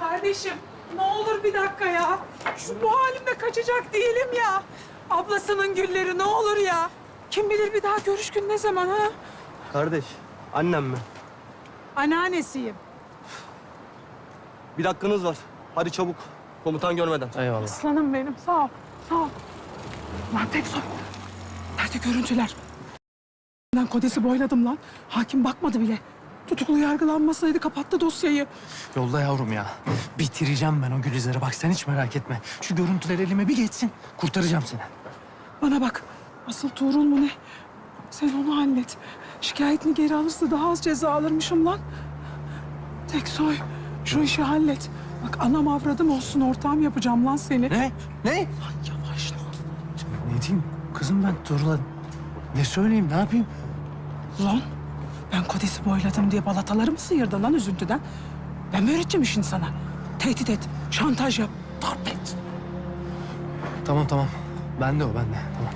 Kardeşim ne olur bir dakika ya. Şu bu halimde kaçacak değilim ya. Ablasının gülleri ne olur ya. Kim bilir bir daha görüş gün ne zaman ha? Kardeş, annem mi? Anneannesiyim. Bir dakikanız var. Hadi çabuk. Komutan görmeden. Eyvallah. Aslanım benim sağ ol. Sağ ol. Lan tek sor. Nerede görüntüler? Ben kodesi boyladım lan. Hakim bakmadı bile. Tutuklu yargılanmasaydı kapattı dosyayı. Yolda yavrum ya. Bitireceğim ben o Gülizar'ı. Bak sen hiç merak etme. Şu görüntüler elime bir geçsin. Kurtaracağım seni. Bana bak. Asıl Tuğrul mu ne? Sen onu hallet. Şikayetini geri alırsa daha az ceza alırmışım lan. Teksoy, şu işi hallet. Bak anam avradım olsun ortağım yapacağım lan seni. Ne? Ne? Lan yavaş lan. Ne diyeyim? Kızım ben Turla. Ne söyleyeyim, ne yapayım? Lan ben kodesi boyladım diye balatalarımı sıyırdı lan üzüntüden. Ben mi öğreteceğim işini sana? Tehdit et, şantaj yap, darp et. Tamam tamam. Bende o, bende. Tamam.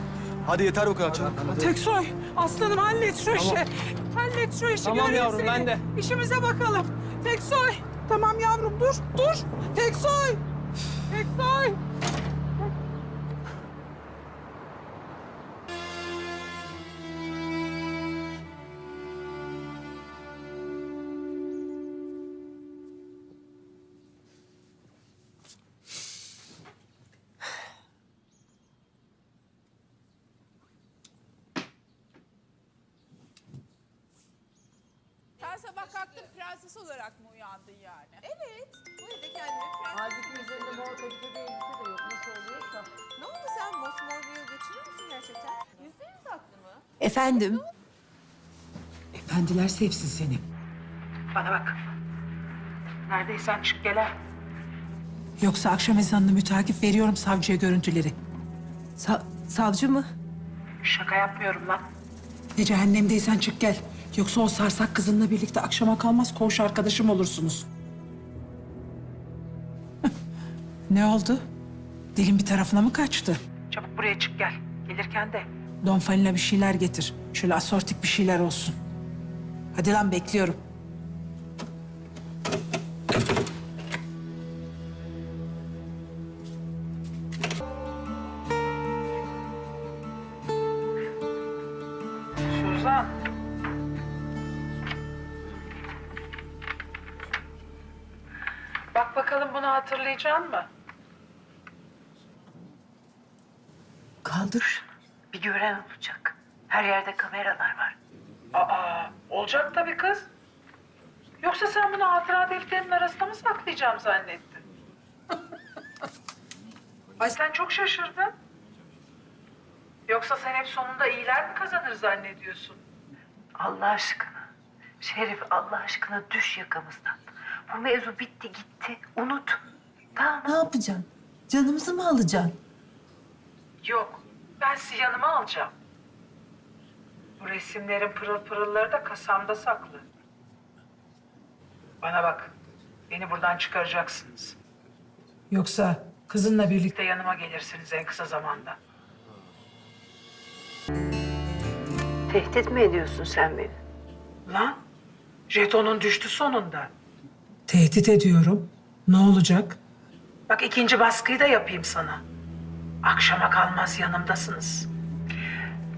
Hadi yeter bu kadar çabuk. Teksoy, aslanım hallet şu işi. Hallet şu işi. Tamam göreyim yavrum, seni. ben de. İşimize bakalım. Teksoy. Tamam yavrum dur, dur. Teksoy. Teksoy. Kalktın prenses olarak mı uyandın yani? Evet. Bu evde kendimi prenses... Halbuki üzerinde mor kadife bir elbise de yok. Nasıl oluyorsa. Ne oldu sen mosmor bir yıl geçiriyor musun gerçekten? Yüzde yüz haklı mı? Efendim? Efendiler sevsin seni. Bana bak. Neredeysen çık gele. Yoksa akşam ezanını mütakip veriyorum savcıya görüntüleri. Sa- savcı mı? Şaka yapmıyorum lan. Ne cehennemdeysen çık gel. Yoksa o sarsak kızınla birlikte akşama kalmaz koğuş arkadaşım olursunuz. ne oldu? Dilin bir tarafına mı kaçtı? Çabuk buraya çık gel. Gelirken de. Don Falina bir şeyler getir. Şöyle asortik bir şeyler olsun. Hadi lan bekliyorum. Bak bakalım bunu hatırlayacaksın mı? Kaldır. Bir gören olacak. Her yerde kameralar var. Aa, olacak tabii kız. Yoksa sen bunu hatıra defterinin arasında mı saklayacağım zannettin? Ay sen çok şaşırdın. Yoksa sen hep sonunda iyiler mi kazanır zannediyorsun? Allah aşkına. Şerif Allah aşkına düş yakamızdan. Bu mevzu bitti gitti. Unut. Tamam Ne yapacaksın? Canımızı mı alacaksın? Yok, ben sizi yanıma alacağım. Bu resimlerin pırıl pırılları da kasamda saklı. Bana bak, beni buradan çıkaracaksınız. Yoksa kızınla birlikte yanıma gelirsiniz en kısa zamanda. Tehdit mi ediyorsun sen beni? Lan, jetonun düştü sonunda. Tehdit ediyorum. Ne olacak? Bak ikinci baskıyı da yapayım sana. Akşama kalmaz yanımdasınız.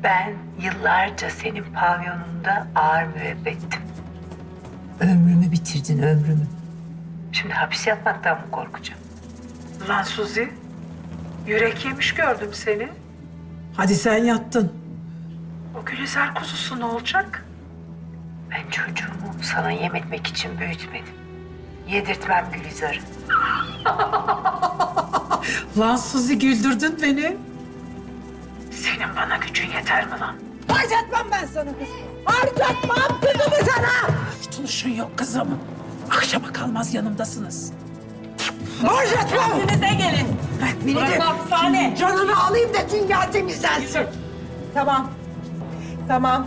Ben yıllarca senin pavyonunda ağır müebbettim. Ömrümü bitirdin ömrümü. Şimdi hapis yatmaktan mı korkacağım? Lan Suzi, yürek yemiş gördüm seni. Hadi sen yattın. O Gülizar kuzusu ne olacak? Ben çocuğumu sana yem etmek için büyütmedim. Yedirtmem Gülizar'ı. Lan Suzi güldürdün beni. Senin bana gücün yeter mi lan? Harcatmam ben sana kız. Harcatmam kızımı sana. Tutuluşun yok kızım. Akşama kalmaz yanımdasınız. Harcatmam. Kendinize gelin. Beni de hapishane. Canını alayım da dünya temizlensin. Tamam. Tamam.